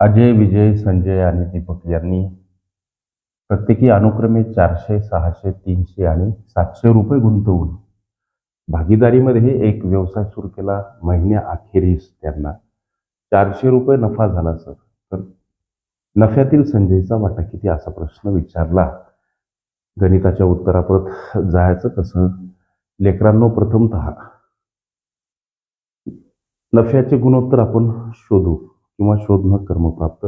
अजय विजय संजय आणि दीपक यांनी प्रत्येकी अनुक्रमे चारशे सहाशे तीनशे आणि सातशे रुपये गुंतवून भागीदारीमध्ये एक व्यवसाय सुरू केला. महिन्याअखेरीस त्यांना चारशे रुपये नफा झाला सर. तर नफ्यातील संजयचा वाटा किती असा प्रश्न विचारला? गणिताच्या उत्तराप्रत जायचं कसं? लेकरांनो प्रथमतः नफ्याचे गुणोत्तर आपण शोधू किंवा शोधणं कर्मप्राप्त.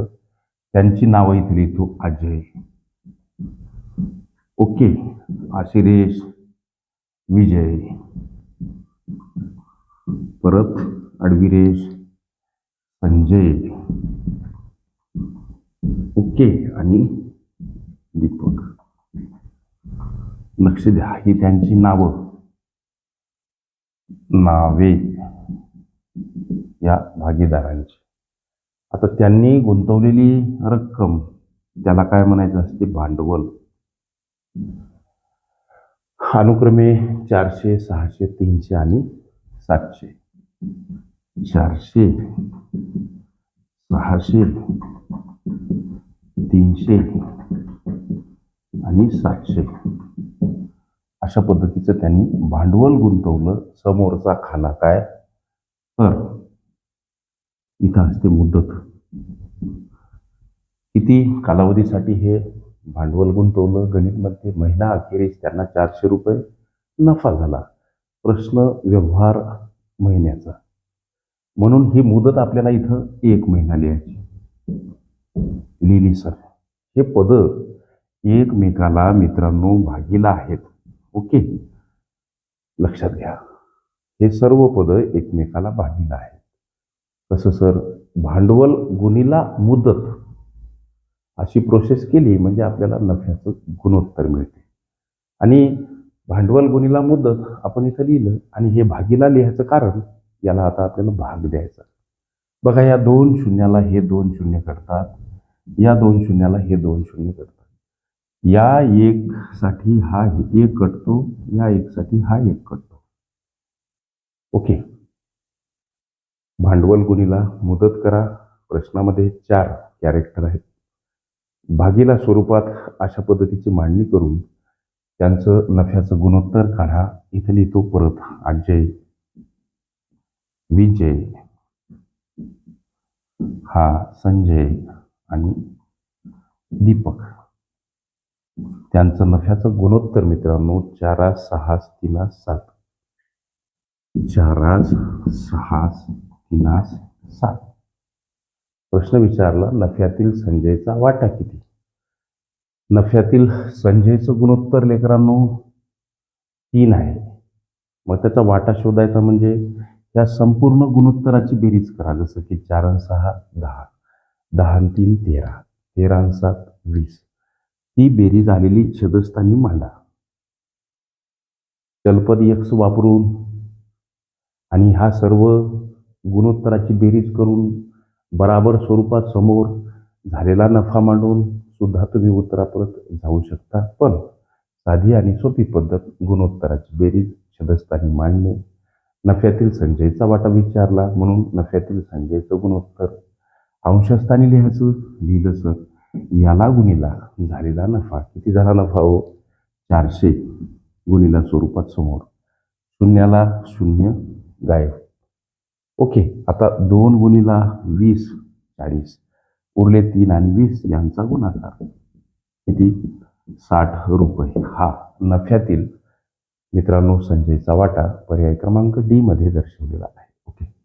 त्यांची नावं इथे लिहितो अजय. ओके आशिरेश विजय. परत अडविरेश संजय. ओके आणि दीपक. लक्ष द्या ही त्यांची नावं. नावे. या भागीदारांची. आता त्यांनी गुंतवलेली रक्कम त्याला काय म्हणायचं असते भांडवल. अनुक्रमे चारशे सहाशे तीनशे आणि सातशे. चारशे सहाशे तीनशे आणि सातशे. अशा पद्धतीचं त्यांनी भांडवल गुंतवलं. समोरचा खाना काय? तर इथं असते मुदत. किती कालावधीसाठी हे भांडवल गुंतवलं? गणितमध्ये महिना अखेरीस त्यांना चारशे रुपये नफा झाला. प्रश्न व्यवहार महिन्याचा. म्हणून ही मुदत आपल्याला इथं एक महिना लिहायची. लिहिली सर. हे पद एकमेकाला मित्रांनो भागीला आहेत. ओके? लक्षात घ्या. हे सर्व पद एकमेकाला भागीला आहेत. कसं सर भांडवल गुणीला मुदत अशी प्रोसेस केली म्हणजे आपल्याला नफ्याचं गुणोत्तर मिळते. आणि भांडवल गुणीला मुदत आपण इथं लिहिलं आणि हे भागीला लिहायचं कारण याला आता आपल्याला भाग द्यायचा. बघा या दोन शून्याला हे दोन शून्य करतात या दोन शून्याला हे दोन शून्य करतात. या एक साठी हा एक कटतो या एकसाठी हा एक कटतो. ओके. भांडवल गुणीला मुदत करा. प्रश्नामध्ये चार कॅरेक्टर आहेत. भागीला स्वरूपात अशा पद्धतीची मांडणी करून त्यांचं नफ्याचं गुणोत्तर काढा. इथं लिहितो परत अजय. विजय. हा संजय आणि दीपक. त्यांचं नफ्याचं गुणोत्तर मित्रांनो चारा सहा तिला सात. चारा सहा नास सात प्रश्न विचारला नफ्यातील संजयचा वाटा किती? नफ्यातील संजयचं गुणोत्तर लेकरांनो तीन आहे. मग त्याचा वाटा शोधायचा म्हणजे या संपूर्ण गुणोत्तराची बेरीज करा जसं की चार सहा दहा. दहा अन् तीन तेरा. तेरा सात वीस. ती बेरीज आलेली छदस्थानी मांडा. चलपद यक्स वापरून. आणि हा सर्व गुणोत्तराची बेरीज करून बराबर स्वरूपात समोर झालेला नफा मांडून सुद्धा तुम्ही उत्तरापर्यंत जाऊ शकता. पण साधी आणि सोपी पद्धत गुणोत्तराची बेरीज छदस्थानी मांडणे नफ्यातील संजयचा वाटा विचारला म्हणून नफ्यातील संजयचं गुणोत्तर. अंशस्थानी लिहायचं लिहिलं सर याला गुणीला झालेला नफा. किती झाला नफा हो? चारशे गुणीला स्वरूपात समोर. शून्याला शून्य गायब. ओके आता दोन गुणीला वीस चाळीस. उरले तीन आणि वीस यांचा गुणाकार. किती? साठ रुपये. हा नफ्यातील मित्रांनो संजयचा वाटा पर्याय क्रमांक डी मध्ये दर्शवलेला आहे. ओके.